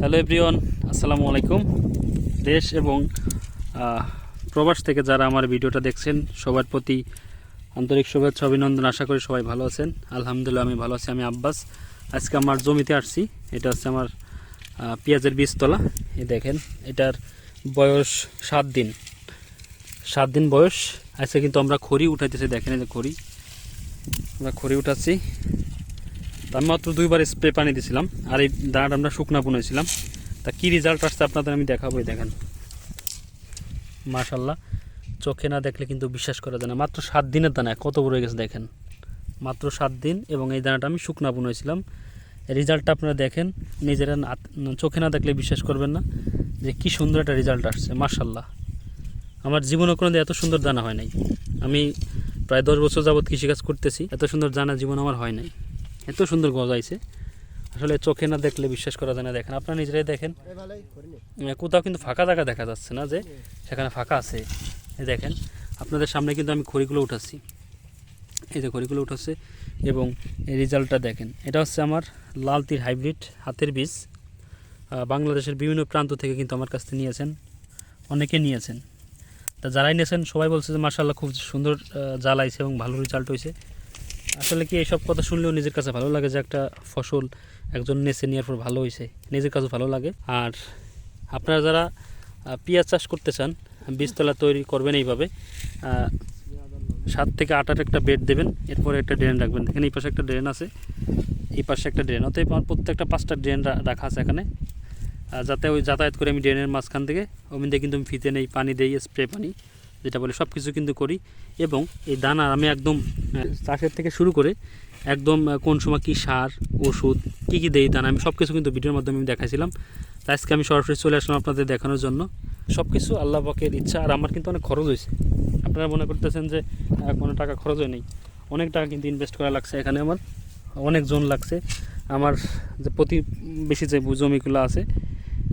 Hello everyone, আসসালামু আলাইকুম। দেশ এবং প্রবাস থেকে যারা আমার ভিডিওটা দেখছেন, সবার প্রতি আন্তরিক শুভেচ্ছা, অভিনন্দন, আশা করি সবাই ভালো আছেন। আলহামদুলিল্লাহ, আমি ভালো আছি, আমি আব্বাস। আজকে আমার জমিতে আসছি, এটা হচ্ছে আমার পেঁয়াজের বীজতলা। এই দেখেন, এটার বয়স সাত দিন। সাত দিন বয়স। আজকে কিন্তু আমরা খড়ি উঠাইতেছি, দেখেন এই যে খড়ি। আমরা খড়ি উঠাচ্ছি। আমি মাত্র দুইবার স্প্রে পানি দিয়েছিলাম আর এই দাঁড় আমরা শুকনা বুনেছিলাম তা কী রেজাল্ট আসছে আপনাদের আমি দেখাবো দেখেন। মাশাল্লাহ চোখে না দেখলে কিন্তু বিশ্বাস করা যায় না। মাত্র সাত দিনের দানা, কত বড় গেছে দেখেন। মাত্র সাত দিন এবং এই দানাটা আমি শুকনা বুনেছিলাম রেজাল্টটা আপনারা দেখেন, নিজেরা চোখে না দেখলে বিশ্বাস করবেন না যে কি সুন্দর একটা রেজাল্ট আসছে মাশাল্লাহ আমার জীবনে কোনো এত সুন্দর দানা হয় নাই। আমি প্রায় দশ বছর যাবৎ কৃষিকাজ করতেছি, এত সুন্দর জানা জীবন আমার হয় নাই। এত সুন্দর গজাইছে আসলে চোখে না দেখলে বিশ্বাস করা যায় না। দেখেন আপনারা নিজেরাই দেখেন। কোথাও কিন্তু ফাঁকা জায়গা দেখা যাচ্ছে না যে সেখানে ফাঁকা আছে। দেখেন আপনাদের সামনে কিন্তু আমি খড়িগুলো উঠাচ্ছি। এই যে খড়িগুলো উঠাচ্ছে এবং এই রেজাল্টটা দেখেন। এটা হচ্ছে আমার লাল তীর হাইব্রিড হাতের বীজ। বাংলাদেশের বিভিন্ন প্রান্ত থেকে কিন্তু আমার কাছ থেকে নিয়েছেন। অনেকে নিয়েছেন। তা যারাই নিয়েছেন সবাই বলছে যে মার্শাল্লাহ খুব সুন্দর জ্বালাইছে এবং ভালো রেজাল্ট হয়েছে আসলে কি এইসব কথা শুনলেও নিজের কাছে ভালো লাগে যে একটা ফসল একজন নেচে নেওয়ার পর ভালো হয়েছে? নিজের কাছে ভালো লাগে। আর আপনারা যারা পেঁয়াজ চাষ করতে চান, বীজতলা তৈরি করবেন এইভাবে সাত থেকে আটার একটা বেড দেবেন, এরপরে একটা ড্রেন রাখবেন। দেখেন এই পাশে একটা ড্রেন আছে, এই পাশে একটা ড্রেন। অতএব আমার প্রত্যেকটা পাঁচটা ড্রেন রাখা আছে এখানে। যাতে ওই যাতায়াত করে আমি ড্রেনের মাঝখান থেকে থেকে কিন্তু আমি ফিতে নেই, পানি দেই, স্প্রে পানি। যেটা বলে সব কিছু কিন্তু করি এবং এই দানা আমি একদম চাষের থেকে শুরু করে একদম কোন সময় কী সার, ওষুধ, কী কী দেই দানা, আমি সব কিছু কিন্তু ভিডিওর মাধ্যমে আমি দেখাইছিলাম। তাই আজকে আমি সরাসরি চলে আসলাম আপনাদের দেখানোর জন্য। সব কিছু আল্লাহ পাকের ইচ্ছা, আর আমার কিন্তু অনেক খরচ হয়েছে আপনারা মনে করতেছেন যে কোনো টাকা খরচ হয় নেই। অনেক টাকা কিন্তু ইনভেস্ট করা লাগছে এখানে আমার অনেক জন লাগছে। আমার যে প্রতি বেশি যে জমিগুলো আছে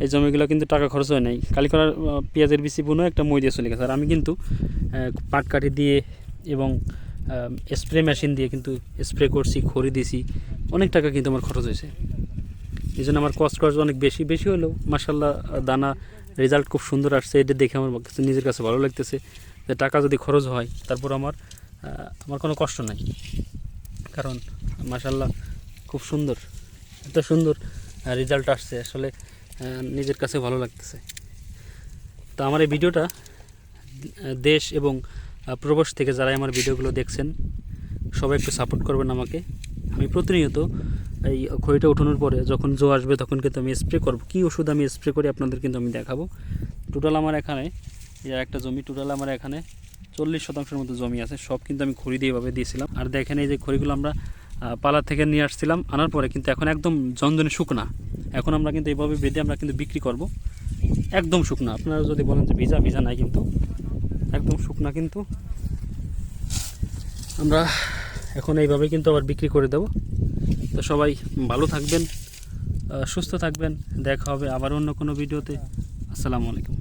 এই জমিগুলো কিন্তু টাকা খরচ হয় নাই। কালিকরার আহ, পেঁয়াজের বিচি বুনো একটা মই দিয়ে চলে গেছে। আর আমি কিন্তু আহ, পাটকাঠি দিয়ে এবং স্প্রে মেশিন দিয়ে কিন্তু স্প্রে করছি খড়ি দিছি। অনেক টাকা কিন্তু আমার খরচ হয়েছে। এই জন্য আমার কস্ট খরচ অনেক বেশি বেশি হলেও মাসাল্লাহ দানা রেজাল্ট খুব সুন্দর আসছে। এটা দেখে আমার কাছে নিজের কাছে ভালো লাগতেছে যে টাকা যদি খরচ হয় তারপর আমার আমার কোনো কষ্ট নাই। কারণ মাসাল্লাহ খুব সুন্দর এত সুন্দর রেজাল্ট আসছে। আসলে নিজের কাছে ভালো লাগতেছে। তো আমার এই ভিডিওটা দেশ এবং প্রবাস থেকে যারা আমার ভিডিওগুলো দেখছেন, সবাই একটু সাপোর্ট করবেন আমাকে। আমি প্রতিনিয়ত এই খড়িটা উঠানোর পরে যখন জো আসবে তখন কিন্তু আমি স্প্রে করব। কী ওষুধ আমি স্প্রে করি আপনাদের কিন্তু আমি দেখাবো। টোটাল আমার এখানে যে একটা জমি টোটাল আমার এখানে চল্লিশ শতাংশের মতো জমি আছে। সব কিন্তু আমি খড়ি দিয়ে এভাবে দিয়েছিলাম। আর দেখেন এই যে খড়িগুলো আমরা পালা থেকে নিয়ে আসছিলাম। আনার পরে কিন্তু এখন একদম জনজনে শুকনা। এখন আমরা কিন্তু এইভাবে বেঁধে আমরা কিন্তু বিক্রি করব। একদম শুকনো। আপনারা যদি বলেন যে ভিজা ভিজা নাই কিন্তু। একদম শুকনা কিন্তু। আমরা এখন এইভাবে কিন্তু আবার বিক্রি করে দেব। তো সবাই ভালো থাকবেন সুস্থ থাকবেন। দেখা হবে আবার অন্য কোনো ভিডিওতে। আসসালামু আলাইকুম।